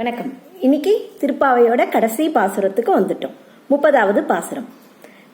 வணக்கம். இன்னைக்கு திருப்பாவையோட கடைசி பாசுரத்துக்கு வந்துட்டோம். முப்பதாவது பாசுரம்.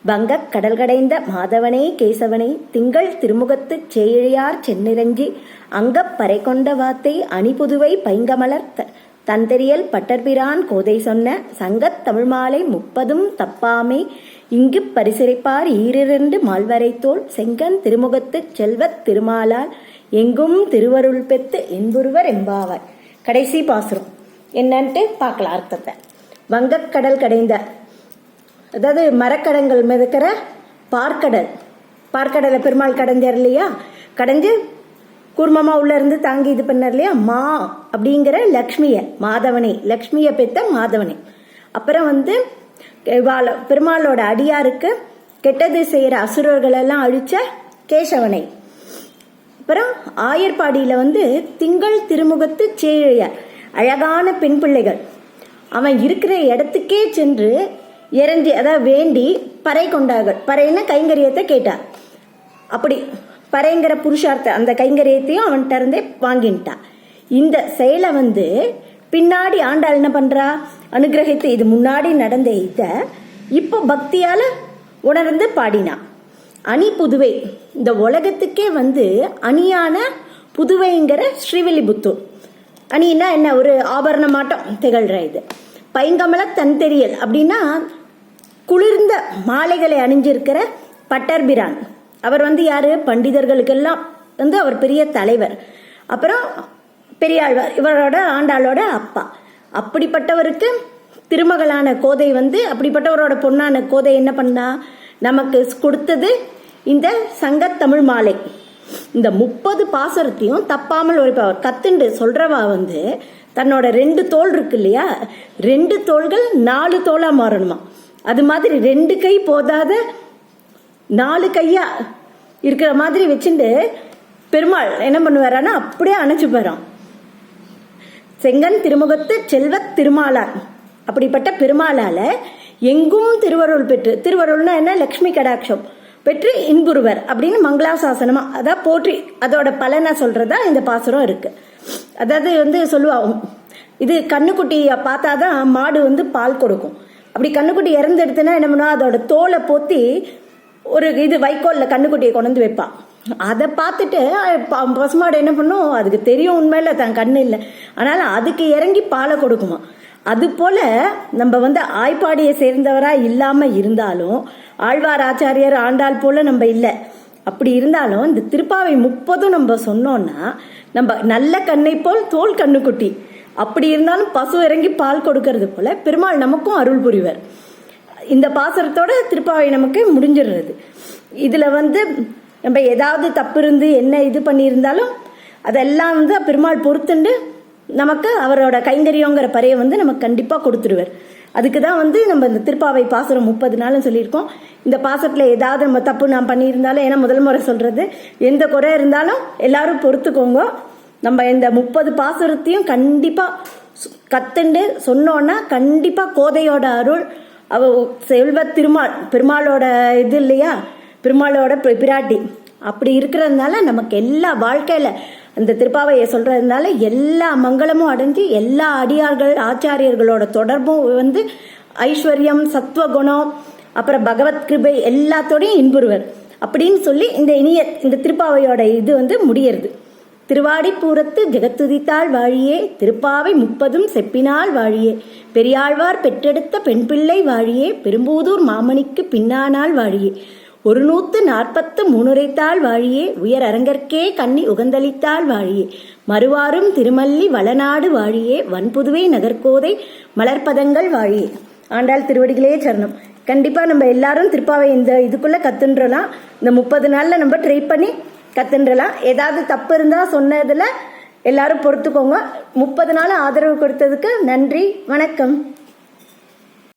வங்கக் கடல் கடைந்த மாதவனே கேசவனே திங்கள் திருமுகத்துச் சேழியார் சென்னிரஞ்சி அங்கப் பறை கொண்ட வாத்தை அணிபுதுவை பைங்கமலர் த- தந்தெரியல் பட்டர்பிரான் கோதை சொன்ன சங்கத் தமிழ்மாலை முப்பதும் தப்பாமே இங்கு பரிசிரிப்பார் ஈரிரண்டு மால்வரைத்தோள் செங்கன் திருமுகத்துச் செல்வத் திருமாலால் எங்கும் திருவருள் பெத்து என்புருவர் எம்பாவர் கடைசி பாசுரம். என்னன்ட்டு பார்க்கலாம் அர்த்தத்தை. வங்கக்கடல் கடைந்த அதாவது மரக்கடங்கள் மிதக்கிற பார்க்கடல். பார்க்கடலை பெருமாள் கடைஞ்சார் இல்லையா? கடைஞ்சு கூர்மமா உள்ள இருந்து தாங்கி இது பண்ணார் இல்லையா? மா அப்படிங்கிற லக்ஷ்மிய மாதவனை லக்ஷ்மியை பெத்த மாதவனே. அப்புறம் வந்து இவாள பெருமாளோட அடியாருக்கு கெட்டது செய்கிற அசுரர்கள் எல்லாம் அழிச்ச கேசவனை. அப்புறம் ஆயர்பாடியில் வந்து திங்கள் திருமுகத்து சேழையார். அழகான பெண் பிள்ளைகள். அவன் இருக்கிற இடத்துக்கே சென்று இறஞ்சி அதாவது வேண்டி பறை கொண்டார்கள். பறைன்னா கைங்கரியத்தை கேட்டார். அப்படி பறைங்கிற புருஷார்த்த அந்த கைங்கரியத்தையும் அவன்கிட்ட இருந்தே வாங்கிட்டான் இந்த செயலை வந்து பின்னாடி ஆண்டாள் என்ன பண்றா? அனுகிரகித்து இது முன்னாடி நடந்த இத இப்போ பக்தியால உணர்ந்து பாடினான் அணி புதுவை இந்த உலகத்துக்கே வந்து அணியான புதுவைங்கிற ஸ்ரீவில்லிபுத்தூர். அணின்னா என்ன ஒரு ஆபரணமாட்டம் திகழ்ற இது. பைங்கமல தன்தெரியல் அப்படின்னா குளிர்ந்த மாலைகளை அணிஞ்சிருக்கிற பட்டர்பிரான் அவர் வந்து யாரு? பண்டிதர்களுக்கெல்லாம் வந்து அவர் பெரிய தலைவர். அப்புறம் பெரியாழ்வார் இவரோட ஆண்டாளோட அப்பா. அப்படிப்பட்டவருக்கு திருமகளான கோதை வந்து அப்படிப்பட்டவரோட பொண்ணான கோதை என்ன பண்ணா? நமக்கு கொடுத்தது இந்த சங்கத்தமிழ் மாலை. இந்த முப்பது பாசரத்தையும் தப்பாமல் உரைப்பவர் கத்துண்டு சொல்றவா வந்து தன்னோட ரெண்டு தோல் இருக்கு இல்லையா ரெண்டு தோள்கள் நாலு தோலா மாறணுமா? அது மாதிரி ரெண்டு கை போதாத நாலு கையா இருக்கிற மாதிரி வச்சுட்டு பெருமாள் என்ன பண்ணுவாரான்னா அப்படியே அணைச்சு போறான் செங்கன் திருமுகத்து செல்வத் திருமாலார். அப்படிப்பட்ட பெருமாளால எங்கும் திருவருள் பெற்று திருவருள்னா என்ன? லக்ஷ்மி கடாட்சம். பெற்று இன்புருவர் அப்படின்னு மங்களாசாசனமா அதான் போற்றி அதோட பலனை சொல்றதா இந்த பாசுரம் இருக்கு. அதாவது வந்து சொல்லுவா இது கண்ணுக்குட்டியை பார்த்தாதான் மாடு வந்து பால் கொடுக்கும். அப்படி கண்ணுக்குட்டி இறந்துடுத்துனா என்ன பண்ணுவா அதோட தோலை போத்தி ஒரு இது வைக்கோல்ல கண்ணுக்குட்டியை கொண்டு வந்து வைப்பான் அதை பார்த்துட்டு ப- பசுமாடு என்ன பண்ணும் அதுக்கு தெரியும் உண்மையில தன் கண்ணு இல்லை. அதனால் அதுக்கு இறங்கி பாலை கொடுக்குமா. அது போல நம்ம வந்து ஆய்ப்பாடியை சேர்ந்தவரா இல்லாம இருந்தாலும் ஆழ்வார் ஆச்சாரியர் ஆண்டாள் போல நம்ம இல்லை. அப்படி இருந்தாலும் இந்த திருப்பாவை முப்பதும் நம்ம சொன்னோம்னா நம்ம நல்ல கண்ணை போல் தோல் கண்ணுக்குட்டி. அப்படி இருந்தாலும் பசு இறங்கி பால் கொடுக்கறது போல பெருமாள் நமக்கும் அருள் புரிவர். இந்த பாசரத்தோட திருப்பாவை நமக்கு முடிஞ்சிடுறது. இதுல வந்து நம்ம ஏதாவது தப்பு இருந்து என்ன இது பண்ணியிருந்தாலும் அதெல்லாம் வந்து பெருமாள் பொறுத்துண்டு நமக்கு அவரோட கைங்கரியங்கிற பறையை வந்து நமக்கு கண்டிப்பாக கொடுத்துருவார். அதுக்கு தான் வந்து நம்ம இந்த திருப்பாவை பாசுரம் முப்பது நாளும் சொல்லியிருக்கோம். இந்த பாசத்தில் ஏதாவது நம்ம தப்பு நான் பண்ணியிருந்தாலும் ஏன்னா முதல் முறை சொல்கிறது எந்த குறை இருந்தாலும் எல்லாரும் பொறுத்துக்கோங்க. நம்ம இந்த முப்பது பாசுரத்தையும் கண்டிப்பாக கத்துண்டு சொன்னோன்னா கண்டிப்பாக கோதையோட அருள் அவ செல்வ திருமால் பெருமாளோட இது இல்லையா? பெருமாளோட பி- பிராட்டி. அப்படி இருக்கிறதுனால நமக்கு எல்லா வாழ்க்கையில அந்த திருப்பாவையை சொல்றதுனால எல்லா மங்களமும் அடைஞ்சு எல்லா அடியார்கள் ஆச்சாரியர்களோட தொடர்பும் வந்து ஐஸ்வர்யம் சத்துவகுணம் அப்புறம் பகவத் கிருபை எல்லாத்தோடையும் இன்புறுவர் அப்படின்னு சொல்லி இந்த இனிய இந்த திருப்பாவையோட இது வந்து முடியறது. திருவாடிப்பூரத்து ஜெகத்துதித்தாள் வாழியே திருப்பாவை முப்பதும் செப்பினால் வாழியே பெரியாழ்வார் பெற்றெடுத்த பெண் பிள்ளை வாழியே பெரும்பூதூர் மாமணிக்கு பின்னானால் வாழியே. ஒரு நூத்து நாற்பத்து மூணுரைத்தாள் வாழியே உயர் அரங்கற்கே கண்ணி உகந்தளித்தாள் வாழியே. மறுவாரும் திருமல்லி வளநாடு வாழியே வன்புதுவை நகர்கோதை மலர்பதங்கள் வாழியே. ஆண்டாள் திருவடிகளே சரணம். கண்டிப்பாக நம்ம எல்லாரும் திருப்பாவை இந்த இதுக்குள்ளே கத்துன்றலாம். இந்த முப்பது நாளில் நம்ம ட்ரை பண்ணி கத்துன்றலாம். ஏதாவது தப்பு இருந்தால் சொன்னதில் எல்லாரும் பொறுத்துக்கோங்க. முப்பது நாள் ஆதரவு கொடுத்ததுக்கு நன்றி வணக்கம்.